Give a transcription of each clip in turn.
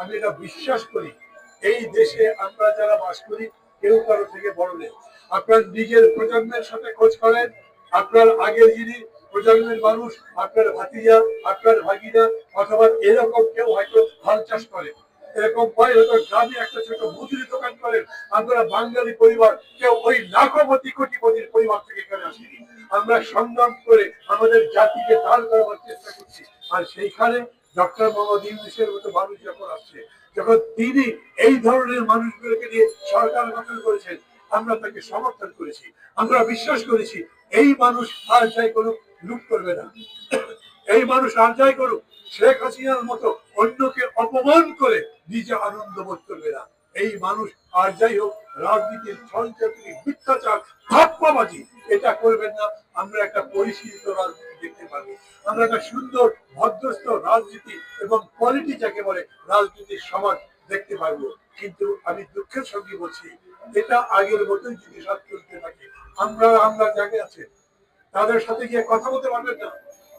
আমি এটা বিশ্বাস করি, এই দেশে আমরা যারা বাস করি, কেউ কারও থেকে বড় নেই। আপনার নিজের প্রজন্মের সাথে খোঁজ করেন, আপনার আগের যিনি প্রজন্মের মানুষ, আপনার ভাতিজা, আপনার ভাগিনা, অথবা এরকম কেউ হয়তো হাল চাষ করে। এরকম পরে হয়তো গ্রামে একটা ছোট মুদির দোকান করেন, আমরা বাঙালি পরিবার, কেউ ওই লাখপতি, কোটিপতির পরিবার থেকে এখানে আসেনি। আমরা সংগ্রাম করে আমাদের জাতিকে দাঁড় করাবার চেষ্টা করছি। আর সেইখানে আমরা তাকে সমর্থন করেছি। আমরা বিশ্বাস করেছি, এই মানুষ আর যাই লুট করবে না। এই মানুষ আর যাই করুক, শেখ হাসিনার মতো অন্যকে অপমান করে নিজে আনন্দ বোধ করবে না। এই মানুষ আর যাই হোক, রাজনীতির মিথ্যাচার, ধাপ্পাবাজি, এটা করবেন না। আমরা একটা পরিশীলিত রাজনীতি পারব আমরা একটা সুন্দর ভদ্রস্থ রাজনীতি এবং কোয়ালিটি যাকে বলে রাজনীতির সমাজ দেখতে পারব। কিন্তু আমি দুঃখের সঙ্গে বলছি, এটা আগের মতোই যদি সব চলতে থাকে, আমরা আমরা জায়গায় আছে। তাদের সাথে গিয়ে কথা বলতে পারবেন না।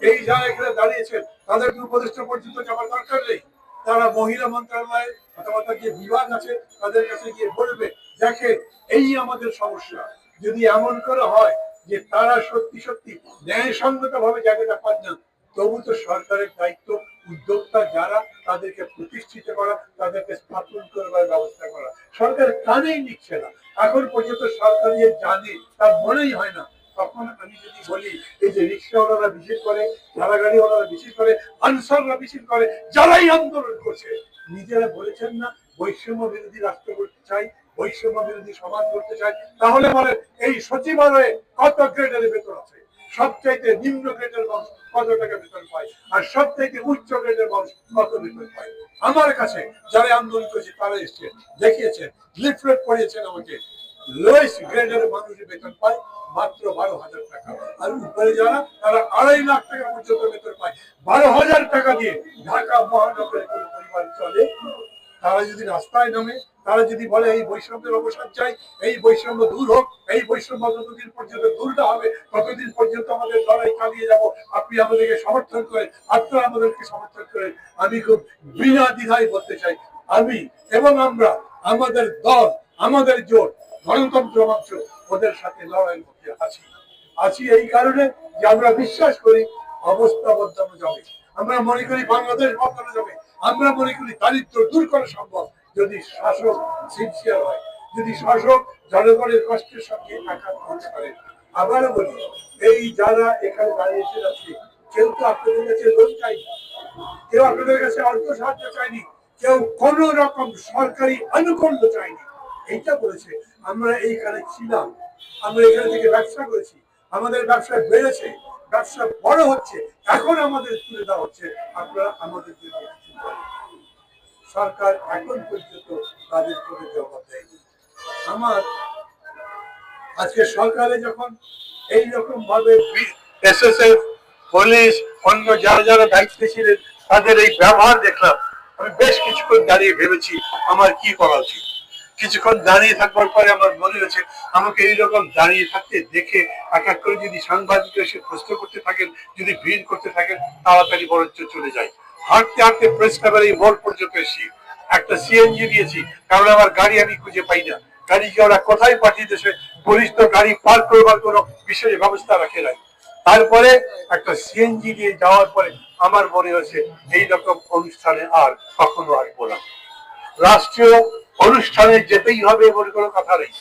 এই যারা এখানে দাঁড়িয়েছেন তাদেরকে উপদেষ্টা পর্যন্ত যাওয়ার দরকার নেই। তারা মহিলা মন্ত্রণালয়ে অথবা যে বিভাগ আছে, তাদের কাছে গিয়ে বলবে, দেখেন, এই আমাদের সমস্যা। যদি এমন করে হয় যে তারা সত্যি সত্যি ন্যায়সঙ্গত ভাবে জায়গাটা পান না, তবু তো সরকারের দায়িত্ব, উদ্যোক্তা যারা, তাদেরকে প্রতিষ্ঠিত করা, তাদেরকে স্থাপন করবার ব্যবস্থা করা। সরকার কানেই নিচ্ছে না। এখন পর্যন্ত সরকার যে জানে, তার মনেই হয় না। তখন আমি যদি বলি, এই যে রিক্সাওয়ালারা বিশেষ করে যারা গাড়িওয়ালারা বিশেষ করে, আনসাররা বিশেষ করে, যারাই আন্দোলন করছে, নিজেরা বলেছেন না বৈষম্য বিরোধী রাষ্ট্র করতে চাই তাহলে বলে এই সচিবালয়ে কত গ্রেডের বেতন আছে? সবচাইতে নিম্ন গ্রেডের মানুষ কত টাকা বেতন পায়? আর সবচাইতে উচ্চ গ্রেডের মানুষ কত বেতন পায়? আমার কাছে যারা আন্দোলন করেছে, তারা এসছে দেখিয়েছেন লিফলেট পড়িয়েছেন আমাকে। লোয়েস্ট মানুষ বেতন পায়, মাত্র বারো হাজার টাকা। আর উপরে যারা, তারা আড়াই লাখ টাকা পর্যন্ত বেতন পায়। বারো হাজার টাকা দিয়ে ঢাকা মহানগরের পরিবার চলে। তারা যদি রাস্তায় নামে, তারা যদি বলে, এই বৈষম্যের অবসান চাই, এই বৈষম্য দূর হোক, এই বৈষম্য যতদিন পর্যন্ত দূর না হবে, ততদিন পর্যন্ত আমাদের লড়াই চালিয়ে যাব। আপনি আমাদেরকে সমর্থন করেন, আপনারা আমাদেরকে সমর্থন করেন। আমি খুব বিনা দ্বিধায় বলতে চাই, আমি এবং আমরা, আমাদের দল, আমাদের জোট, গণতন্ত্র মঞ্চ ওদের সাথে লড়াইয়ের মধ্যে আছি। আছি এই কারণে যে আমরা বিশ্বাস করি অবস্থা বদলানো যাবে। আমরা মনে করি বাংলাদেশ বদলানো যাবে। আমরা মনে করি দারিদ্র দূর করা সম্ভব যদি শাসক সিনসিয়ার হয়, যদি শাসক জনগণের কষ্টের সঙ্গে একাত্ম হতে পারে। আবারও বলি, এই যারা এখানে দাঁড়িয়ে আছে, কেউ তো আপনাদের কাছে লোন চাইনি কেউ আপনাদের কাছে অর্থ সাহায্য চাইনি কেউ কোন রকম সরকারি আনুকূল্য চাইনি এইটা বলেছে, আমরা এইখানে ছিলাম, আমরা এখানে থেকে ব্যবসা করেছি, আমাদের ব্যবসা বেড়েছে, ব্যবসা বড় হচ্ছে, এখন আমাদের তুলে দেওয়া হচ্ছে, আপনারা আমাদের সরকার এখন পর্যন্ত তাদের কোনো জবাব দেয়নি। আমার আজকে সরকারে যখন এই রকম ভাবে এসএসএফ পুলিশ, অন্য যারা যারা দায়িত্বে ছিলেন, তাদের এই ব্যবহার দেখলাম। আমি বেশ কিছুক্ষণ দাঁড়িয়ে ভেবেছি, আমার কি করা উচিত? কিছুক্ষণ দাঁড়িয়ে থাকবার পরে আমার মনে হয়েছে, আমাকে এইরকম দাঁড়িয়ে থাকতে দেখে এক এক করে যদি সাংবাদিক এসে প্রশ্ন করতে থাকেন, যদি ভিড় করতে থাকেন, তাড়াতাড়ি বরঞ্চ চলে যায় হাঁটতে হাঁটতে প্রেস ক্লাবের এই মোড় পর্যন্ত এসেছি। একটা সিএনজি দিয়েছি, কারণ আমার গাড়ি আমি খুঁজে পাই না। গাড়িকে ওরা কোথায় পাঠিয়ে দিয়েছে? পুলিশ তো গাড়ি পার্ক করবার কোনো বিশেষ ব্যবস্থা রাখে নাই। তারপরে একটা সিএনজি দিয়ে যাওয়ার পরে আমার মনে হয়েছে, এই রকম অনুষ্ঠানে আর কখনো আসব না। রাষ্ট্রীয় অনুষ্ঠানে যেতেই হবে বলে কোনো কথা নেই।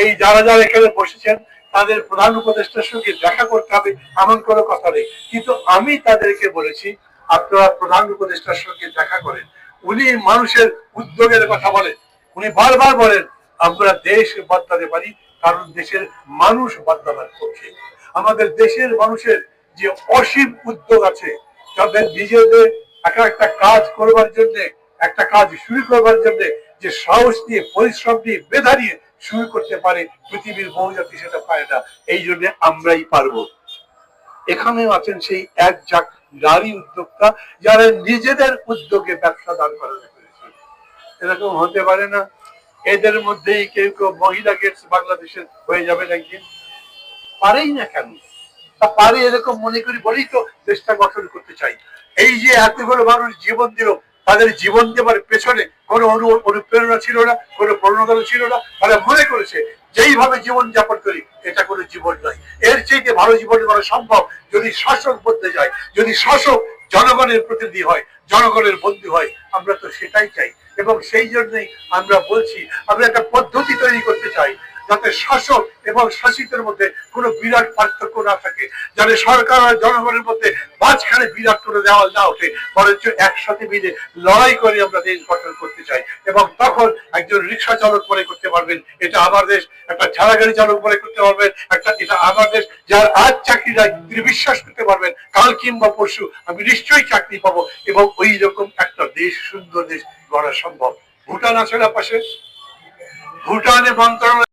এই যারা যারা এখানে বসেছেন, তাদের প্রধান উপদেষ্টার সঙ্গে দেখা করতে হবে, এমন কোনো কথা নেই। কিন্তু আমি তাদেরকে বলেছি আপনারা প্রধান উপদেষ্টার সঙ্গে দেখা করেন, উনি মানুষের উদ্যোগের কথা বলেন। উনি বারবার বলেন, আমরা দেশ বদলাতে পারি, কারণ দেশের মানুষ বদলাবার পক্ষে। আমাদের দেশের মানুষের যে অসীম উদ্যোগ আছে, তাদের নিজেদের এক একটা কাজ করবার জন্য, একটা কাজ শুরু করবার জন্য, যে সাহস দিয়ে পরিশ্রম দিয়ে মেধা নিয়ে শুরু করতে পারে, পৃথিবীর বহুজাতি সেটা পারে না। এই জন্য আমরাই পারব। এখানেও আছেন সেই এক জাক নারী উদ্যোক্তা যারা নিজেদের উদ্যোগে ব্যবসা দান পেরেছে এরকম হতে পারে না। এদের মধ্যেই কেউ কেউ মহিলা গেটস বাংলাদেশের হয়ে যাবে নাকি? পারেই না কেন? তা পারে এরকম মনে করি বলেই তো দেশটা গঠন করতে চাই। এই যে এতগুলো মানুষ জীবন দিল, তাদের জীবন দেবার পেছনে কোনো অনু, অনুপ্রেরণা ছিল না, কোনো প্রণোদনা ছিল না। তারা মনে করেছে, যেইভাবে জীবন যাপন করি, এটা কোনো জীবন নয়। এর চাইতে ভালো জীবন করা সম্ভব যদি শাসক বলতে যায় যদি শাসক জনগণের প্রতিনিধি হয়, জনগণের বন্ধু হয়, আমরা তো সেটাই চাই। এবং সেই জন্যই আমরা বলছি, আমরা একটা পদ্ধতি তৈরি করতে চাই যাতে শাসক এবং শাসিতের মধ্যে কোনো বিরাট পার্থক্য না থাকে, যাতে সরকার আর জনগণের মধ্যে মাঝখানে বিরাট করে দেওয়া না ওঠে, বরঞ্চ একসাথে মিলে লড়াই করে আমরা দেশ গঠন করতে চাই এবং তখন একজন রিক্সা চালক মনে করতে পারবেন, এটা আমার দেশ, একটা ঠেলা গাড়ি চালক মনে করতে পারবেন, একটা এটা আমার দেশ, যার আজ চাকরি নাই তিনি বিশ্বাস করতে পারবেন, কাল কিংবা পরশু আমি নিশ্চয়ই চাকরি পাবো এবং ওই রকম একটা দেশ, সুন্দর দেশ গড়া সম্ভব। ভুটান আছে না পাশে? ভুটানে মন্ত্রণালয়